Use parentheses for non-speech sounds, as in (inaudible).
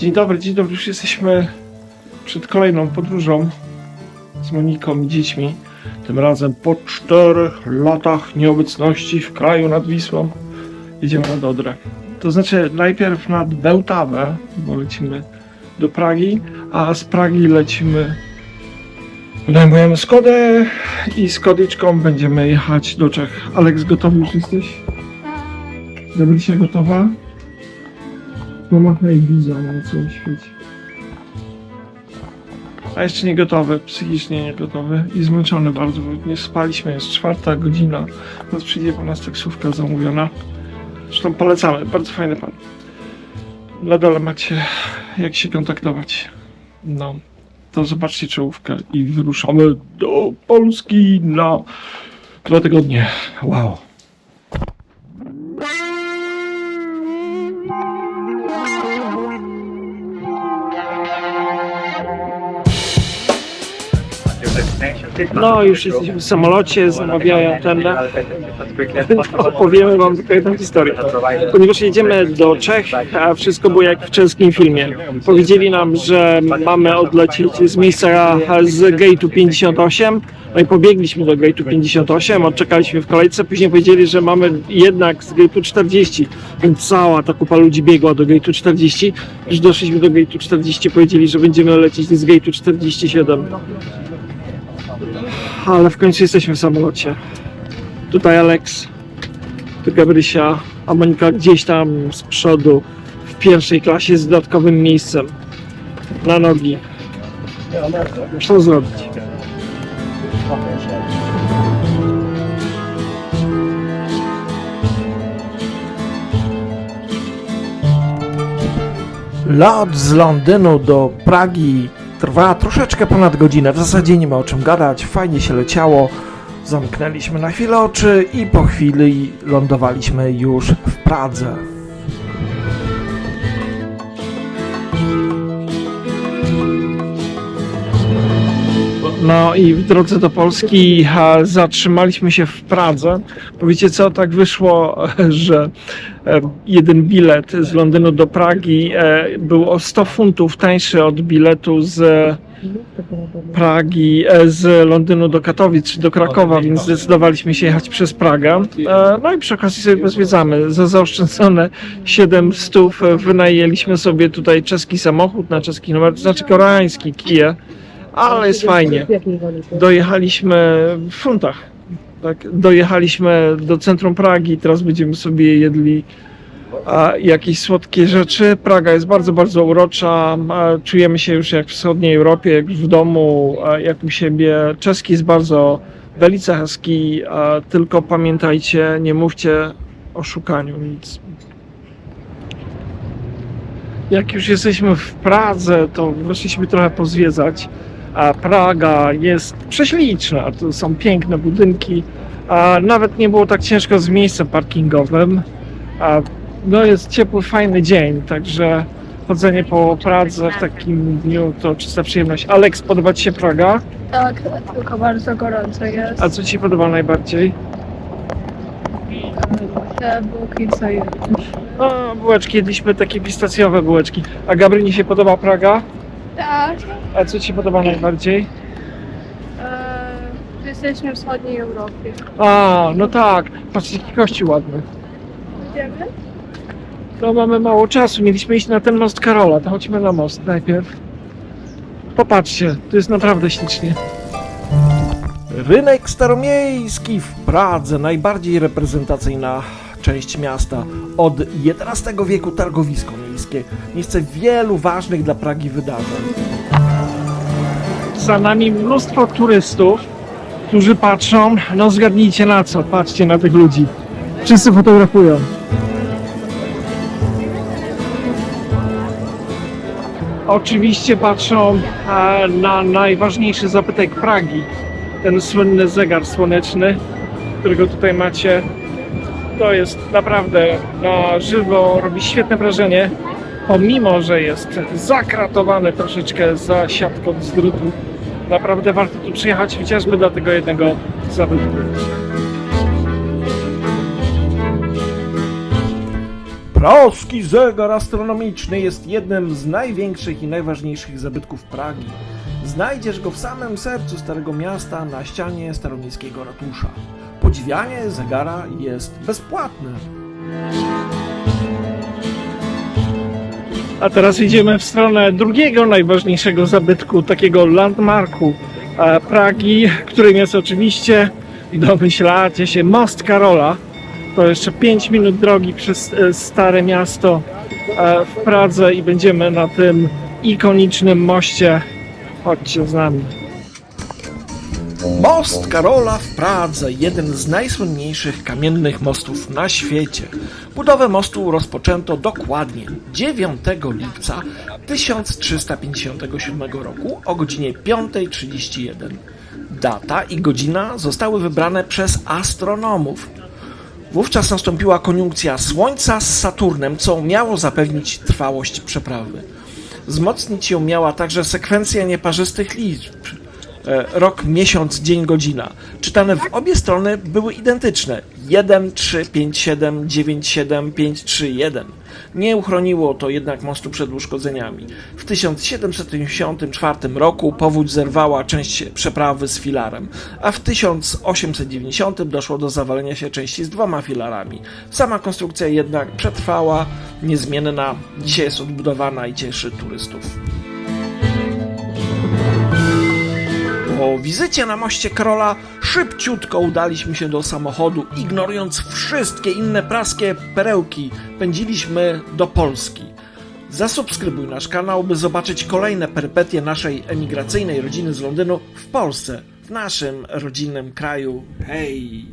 Dzień dobry, dzień dobry. Już jesteśmy przed kolejną podróżą z Moniką i dziećmi. Tym razem po czterech latach nieobecności w kraju nad Wisłą jedziemy na Dodrę. To znaczy najpierw nad Bełtawę, bo lecimy do Pragi, a z Pragi lecimy Wynajmujemy Skodę i z Kodyczką będziemy jechać do Czech. Aleks, gotowy już jesteś? Tak. Dobrysia gotowa? Pomachaj wiza na całym świecie. A jeszcze nie gotowy, psychicznie nie gotowy i zmęczony bardzo, bo nie spaliśmy, jest czwarta godzina. Teraz przyjdzie po nas taksówka zamówiona. Zresztą polecamy, bardzo fajny pan. Na dole macie jak się kontaktować. No, to zobaczcie czołówkę i wyruszamy do Polski na dwa tygodnie. Wow. No, już jesteśmy w samolocie, zamawiają ten. Opowiemy wam tylko jedną historię. Ponieważ jedziemy do Czech, a wszystko było jak w czeskim filmie. Powiedzieli nam, że mamy odlecieć z miejsca z gate'u 58, no i pobiegliśmy do gate'u 58, odczekaliśmy w kolejce, później powiedzieli, że mamy jednak z gate'u 40, więc cała ta kupa ludzi biegła do gate'u 40. Już doszliśmy do gate'u 40, powiedzieli, że będziemy lecieć z gate'u 47. Ale w końcu jesteśmy w samolocie. Tutaj Alex, tu Gabrysia, a Monika gdzieś tam z przodu w pierwszej klasie z dodatkowym miejscem na nogi. Co zrobić? Lot z Londynu do Pragi trwa troszeczkę ponad godzinę. W zasadzie nie ma o czym gadać, fajnie się leciało. Zamknęliśmy na chwilę oczy i po chwili lądowaliśmy już w Pradze. No i w drodze do Polski zatrzymaliśmy się w Pradze. Powiecie co, tak wyszło, (laughs) że e, jeden bilet z Londynu do Pragi e, był o 100 funtów tańszy od biletu z Pragi, e, z Londynu do Katowic czy do Krakowa, więc zdecydowaliśmy się jechać przez Pragę. No i przy okazji sobie pozwiedzamy. Za zaoszczędzone 7 stów e, wynajęliśmy sobie tutaj czeski samochód na czeski numer, to znaczy koreański Kia, ale jest fajnie. Dojechaliśmy w funtach. Tak, dojechaliśmy do centrum Pragi, teraz będziemy sobie jedli a, jakieś słodkie rzeczy. Praga jest bardzo, bardzo urocza. Czujemy się już jak w wschodniej Europie, jak w domu, jak u siebie. Czeski jest bardzo velice hezký, a tylko pamiętajcie, nie mówcie o szukaniu nic. Jak już jesteśmy w Pradze, to weszliśmy trochę pozwiedzać. A Praga jest prześliczna, to są piękne budynki, a nawet nie było tak ciężko z miejscem parkingowym. A no jest ciepły, fajny dzień, także chodzenie po Pradze w takim dniu to czysta przyjemność. Aleks, podoba Ci się Praga? Tak, tylko bardzo gorąco jest. A co Ci się podoba najbardziej? Te bułki, co jedliśmy. No, bułeczki, jedliśmy takie pistacjowe bułeczki. A Gabryni się podoba Praga? Tak. A co Ci się podoba najbardziej? E, jesteśmy w wschodniej Europie. A, no tak, patrzcie jaki kościół ładny. Idziemy? No mamy mało czasu, mieliśmy iść na ten most Karola, to chodźmy na most najpierw. Popatrzcie, tu jest naprawdę ślicznie. Rynek Staromiejski w Pradze, najbardziej reprezentacyjna część miasta. Od XI wieku targowisko miejskie, miejsce wielu ważnych dla Pragi wydarzeń. Za nami mnóstwo turystów, którzy patrzą, no zgadnijcie na co, patrzcie na tych ludzi. Wszyscy fotografują. Oczywiście patrzą e, na najważniejszy zabytek Pragi, ten słynny zegar słoneczny, którego tutaj macie. To jest naprawdę na żywo, robi świetne wrażenie, pomimo, że jest zakratowany troszeczkę za siatką z drutu. Naprawdę warto tu przyjechać chociażby dla tego jednego zabytku. Praski zegar astronomiczny jest jednym z największych i najważniejszych zabytków Pragi. Znajdziesz go w samym sercu Starego Miasta na ścianie staromiejskiego ratusza. Podziwianie zegara jest bezpłatne. A teraz idziemy w stronę drugiego najważniejszego zabytku, takiego landmarku e, Pragi, którym jest oczywiście, domyślacie się, Most Karola. To jeszcze 5 minut drogi przez e, Stare Miasto e, w Pradze i będziemy na tym ikonicznym moście. Chodźcie z nami. Most Karola w Pradze, jeden z najsłynniejszych kamiennych mostów na świecie. Budowę mostu rozpoczęto dokładnie 9 lipca 1357 roku o godzinie 5.31. Data i godzina zostały wybrane przez astronomów. Wówczas nastąpiła koniunkcja Słońca z Saturnem, co miało zapewnić trwałość przeprawy. Wzmocnić ją miała także sekwencja nieparzystych liczb. E, Rok, miesiąc, dzień, godzina. Czytane w obie strony były identyczne. 1, 3, 5, 7, 9, 7, 5, 3, 1. Nie uchroniło to jednak mostu przed uszkodzeniami. W 1754 roku powódź zerwała część przeprawy z filarem, a w 1890 doszło do zawalenia się części z dwoma filarami. Sama konstrukcja jednak przetrwała, niezmienna, dzisiaj jest odbudowana i cieszy turystów. Po wizycie na moście Karola szybciutko udaliśmy się do samochodu, ignorując wszystkie inne praskie perełki. Pędziliśmy do Polski. Zasubskrybuj nasz kanał, by zobaczyć kolejne perypetie naszej emigracyjnej rodziny z Londynu w Polsce, w naszym rodzinnym kraju. Hej!